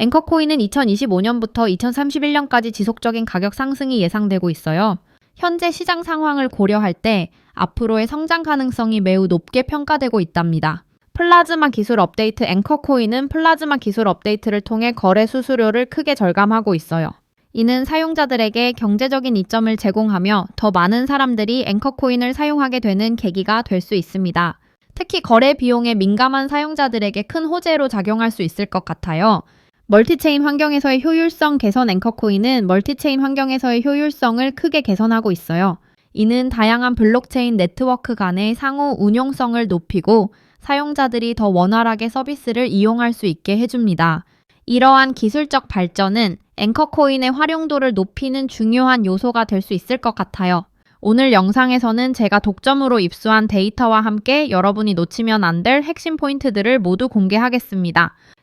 앵커코인은 2025년부터 2031년까지 지속적인 가격 상승이 예상되고 있어요. 현재 시장 상황을 고려할 때 앞으로의 성장 가능성이 매우 높게 평가되고 있답니다. 플라즈마 기술 업데이트 앵커코인은 플라즈마 기술 업데이트를 통해 거래 수수료를 크게 절감하고 있어요. 이는 사용자들에게 경제적인 이점을 제공하며 더 많은 사람들이 앵커코인을 사용하게 되는 계기가 될 수 있습니다. 특히 거래 비용에 민감한 사용자들에게 큰 호재로 작용할 수 있을 것 같아요. 멀티체인 환경에서의 효율성 개선 앵커코인은 멀티체인 환경에서의 효율성을 크게 개선하고 있어요. 이는 다양한 블록체인 네트워크 간의 상호 운용성을 높이고 사용자들이 더 원활하게 서비스를 이용할 수 있게 해줍니다. 이러한 기술적 발전은 앵커코인의 활용도를 높이는 중요한 요소가 될 수 있을 것 같아요. 오늘 영상에서는 제가 독점으로 입수한 데이터와 함께 여러분이 놓치면 안 될 핵심 포인트들을 모두 공개하겠습니다.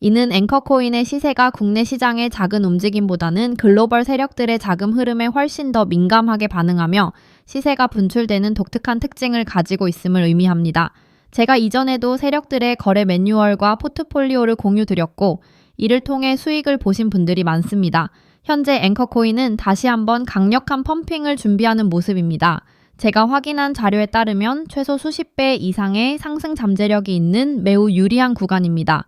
이는 앵커코인의 시세가 국내 시장의 작은 움직임보다는 글로벌 세력들의 자금 흐름에 훨씬 더 민감하게 반응하며 시세가 분출되는 독특한 특징을 가지고 있음을 의미합니다. 제가 이전에도 세력들의 거래 매뉴얼과 포트폴리오를 공유드렸고 이를 통해 수익을 보신 분들이 많습니다. 현재 앵커코인은 다시 한번 강력한 펌핑을 준비하는 모습입니다. 제가 확인한 자료에 따르면 최소 수십 배 이상의 상승 잠재력이 있는 매우 유리한 구간입니다.